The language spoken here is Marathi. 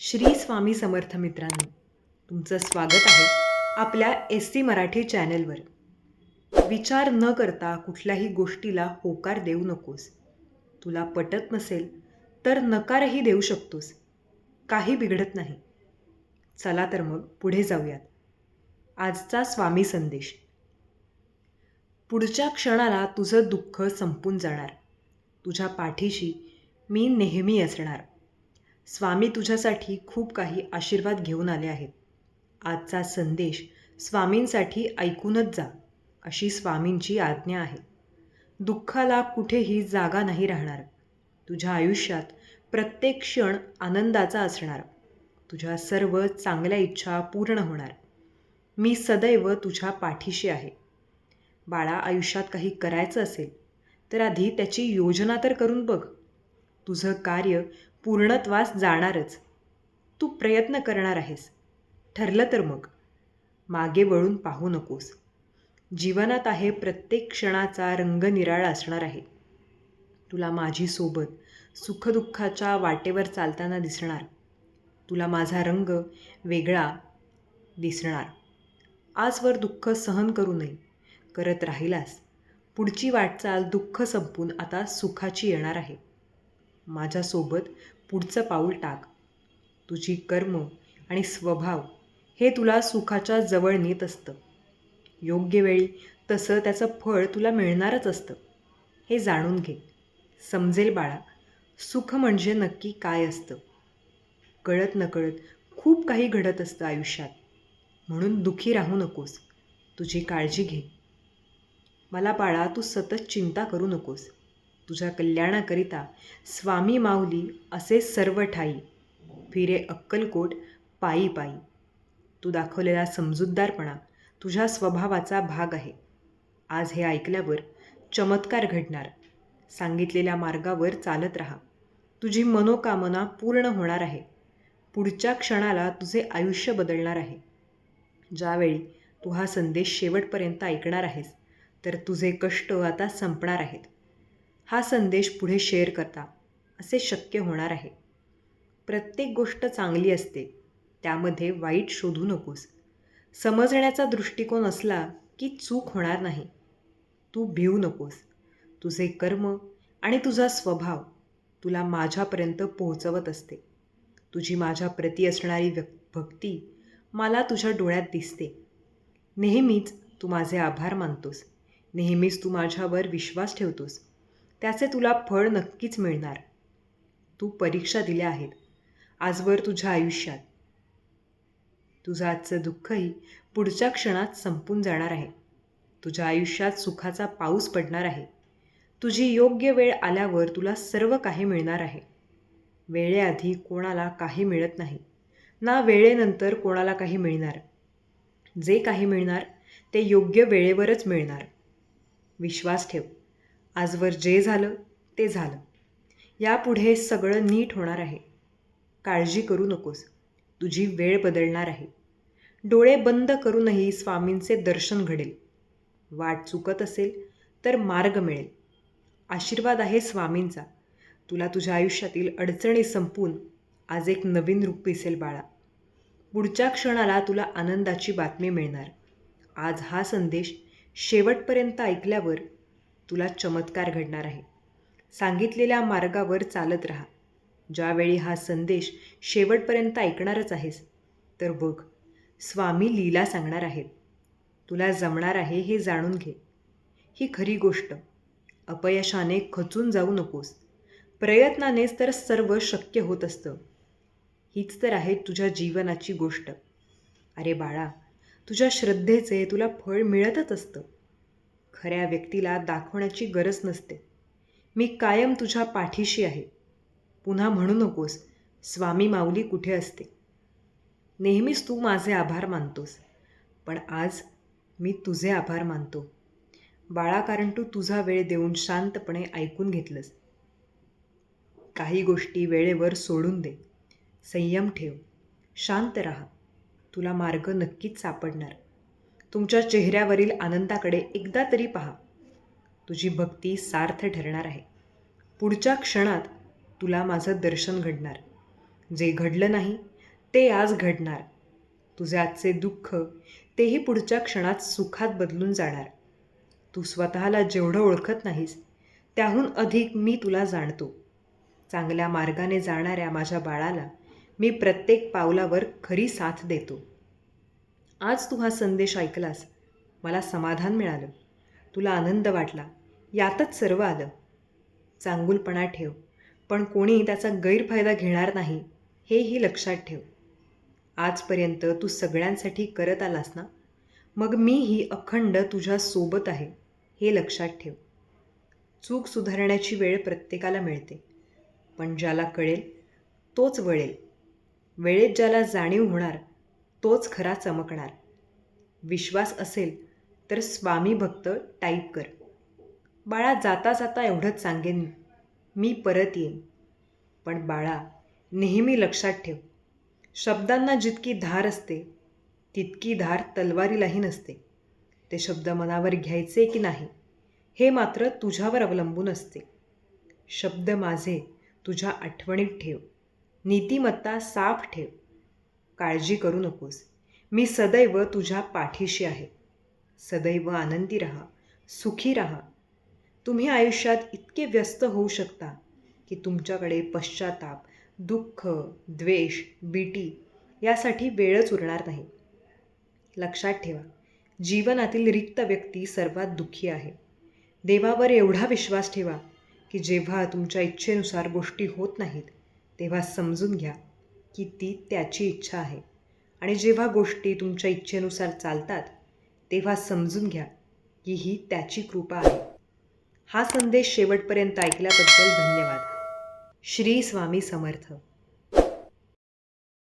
श्री स्वामी समर्थ मित्रांनो तुमचं स्वागत आहे आपल्या एस सी मराठी चॅनलवर. विचार न करता कुठल्याही गोष्टीला होकार देऊ नकोस. तुला पटत नसेल तर नकारही देऊ शकतोस. काही बिघडत नाही. चला तर मग पुढे जाऊयात. आजचा स्वामी संदेश. पुढच्या क्षणाला तुझं दुःख संपून जाणार. तुझ्या पाठीशी मी नेहमी असणार. स्वामी तुझ्यासाठी खूप काही आशीर्वाद घेऊन आले आहेत. आजचा संदेश स्वामींसाठी ऐकूनच जा अशी स्वामींची आज्ञा आहे. दुःखाला कुठेही जागा नाही राहणार. तुझ्या आयुष्यात प्रत्येक क्षण आनंदाचा असणार. तुझ्या सर्व चांगल्या इच्छा पूर्ण होणार. मी सदैव तुझ्या पाठीशी आहे. बाळा आयुष्यात काही करायचं असेल तर आधी त्याची योजना तर करून बघ. तुझं कार्य पूर्णत्वास जाणारच. तू प्रयत्न करणार आहेस. ठरलं तर मग. मागे वळून पाहू नकोस. जीवनात आहे प्रत्येक क्षणाचा रंग निराळा असणार आहे. तुला माझी सोबत सुखदुःखाच्या वाटेवर चालताना दिसणार. तुला माझा रंग वेगळा दिसणार. आजवर दुःख सहन करू नये. करत राहिलास. पुढची वाटचाल दुःख संपून आता सुखाची येणार आहे. माझ्यासोबत पुढचं पाऊल टाक. तुझी कर्म आणि स्वभाव हे तुला सुखाच्या जवळ नेत असतं. योग्य वेळी तसं त्याचं फळ तुला मिळणारच असतं. हे जाणून घे. समजेल बाळा सुख म्हणजे नक्की काय असतं? कळत नकळत खूप काही घडत असतं आयुष्यात. म्हणून दुखी राहू नकोस. तुझी काळजी घे. मला बाळा तू सतत चिंता करू नकोस. तुझ्या कल्याणाकरिता स्वामी माऊली असे सर्व ठाई फिरे अक्कलकोट पायी पायी. तू दाखवलेला समजूतदारपणा तुझ्या स्वभावाचा भाग आहे. आज हे ऐकल्यावर चमत्कार घडणार. सांगितलेल्या मार्गावर चालत राहा. तुझी मनोकामना पूर्ण होणार आहे. पुढच्या क्षणाला तुझे आयुष्य बदलणार आहे. ज्यावेळी तू हा संदेश शेवटपर्यंत ऐकणार आहेस तर तुझे कष्ट आता संपणार आहेत. हा संदेश पुढे शेअर करता असे शक्य होणार आहे. प्रत्येक गोष्ट चांगली असते त्यामध्ये वाईट शोधू नकोस. समजण्याचा दृष्टिकोन असला की चूक होणार नाही. तू भिवू नकोस. तुझे कर्म आणि तुझा स्वभाव तुला माझ्यापर्यंत पोहोचवत असते. तुझी माझ्या प्रती असणारी व्यक् भक्ती मला तुझ्या डोळ्यात दिसते. नेहमीच तू माझे आभार मानतोस. नेहमीच तू माझ्यावर विश्वास ठेवतोस. त्याचे तुला फळ नक्कीच मिळणार. तू परीक्षा दिल्या आहेत. आजवर तुझ्या आयुष्यात. तुझं आजचं दुःखही पुढच्या क्षणात संपून जाणार आहे. तुझ्या आयुष्यात सुखाचा पाऊस पडणार आहे. तुझी योग्य वेळ आल्यावर तुला सर्व काही मिळणार आहे. वेळेआधी कोणाला काही मिळत नाही. ना वेळेनंतर कोणाला काही मिळणार. जे काही मिळणार ते योग्य वेळेवरच मिळणार. विश्वास ठेव. आजवर जे झालं ते झालं. यापुढे सगळं नीट होणार आहे. काळजी करू नकोस. तुझी वेळ बदलणार आहे. डोळे बंद करूनही स्वामींचे दर्शन घडेल. वाट चुकत असेल तर मार्ग मिळेल. आशीर्वाद आहे स्वामींचा. तुला तुझ्या आयुष्यातील अडचणी संपून आज एक नवीन रूप दिसेल बाळा. पुढच्या क्षणाला तुला आनंदाची बातमी मिळणार. आज हा संदेश शेवटपर्यंत ऐकल्यावर तुला चमत्कार घडणार आहे. सांगितलेल्या मार्गावर चालत राहा. ज्यावेळी हा संदेश शेवटपर्यंत ऐकणारच आहेस तर बघ स्वामी लीला सांगणार आहेत. तुला जमणार आहे हे जाणून घे. ही खरी गोष्ट. अपयशाने खचून जाऊ नकोस. प्रयत्नानेच तर सर्व शक्य होत असतं. हीच तर आहे तुझ्या जीवनाची गोष्ट. अरे बाळा तुझ्या श्रद्धेचे तुला फळ मिळतच असतं. खऱ्या व्यक्तीला दाखवण्याची गरज नसते. मी कायम तुझ्या पाठीशी आहे. पुन्हा म्हणू नकोस स्वामी माऊली कुठे असते? नेहमीच तू माझे आभार मानतोस पण आज मी तुझे आभार मानतो. बाळा कारण तू तुझा वेळ देऊन शांतपणे ऐकून घेतलंस. काही गोष्टी वेळेवर सोडून दे. संयम ठेव. शांत राहा. तुला मार्ग नक्कीच सापडणार. तुमच्या चेहऱ्यावरील आनंदाकडे एकदा तरी पहा. तुझी भक्ती सार्थ ठरणार आहे. पुढच्या क्षणात तुला माझं दर्शन घडणार. जे घडलं नाही ते आज घडणार. तुझे आजचे दुःख तेही पुढच्या क्षणात सुखात बदलून जाणार. तू स्वतःला जेवढं ओळखत नाहीस त्याहून अधिक मी तुला जाणतो. चांगल्या मार्गाने जाणाऱ्या माझ्या बाळाला मी प्रत्येक पावलावर खरी साथ देतो. आज तू हा संदेश ऐकलास. मला समाधान मिळालं. तुला आनंद वाटला. यातच सर्व आलं. चांगुलपणा ठेव. पण कोणी त्याचा गैरफायदा घेणार नाही हेही लक्षात ठेव. आजपर्यंत तू सगळ्यांसाठी करत आलास ना? मग मीही अखंड तुझ्या सोबत आहे हे लक्षात ठेव. चूक सुधारण्याची वेळ प्रत्येकाला मिळते. पण ज्याला कळेल तोच वळेल. वेळेत ज्याला जाणीव होणार तोच खरा चमकणार. विश्वास असेल तर स्वामी भक्त टाईप कर. बाळा जाता जाता एवढंच सांगेन मी परत येईन. पण बाळा नेहमी लक्षात ठेव. शब्दांना जितकी धार असते तितकी धार तलवारीलाही नसते. ते शब्द मनावर घ्यायचे की नाही हे मात्र तुझ्यावर अवलंबून असते. शब्द माझे तुझ्या आठवणीत ठेव. नीतिमत्ता साफ ठेव. काळजी करू नकोस. मी सदैव तुझ्या पाठीशी आहे. सदैव आनंदी राहा सुखी राहा. तुम्ही आयुष्यात इतके व्यस्त होऊ शकता की तुमच्याकडे पश्चाताप दुःख द्वेष बीटी यासाठी वेळच उरणार नाही. लक्षात ठेवा जीवनातील रिक्त व्यक्ती सर्वात दुःखी आहे. देवावर एवढा विश्वास ठेवा की जेव्हा तुमच्या इच्छेनुसार गोष्टी होत नाहीत तेव्हा समजून घ्या की ती त्याची इच्छा आहे. आणि जेव्हा गोष्टी तुमच्या इच्छेनुसार चालतात तेव्हा समजून घ्या की ही त्याची कृपा आहे. हा संदेश शेवटपर्यंत ऐकल्याबद्दल धन्यवाद. श्री स्वामी समर्थ.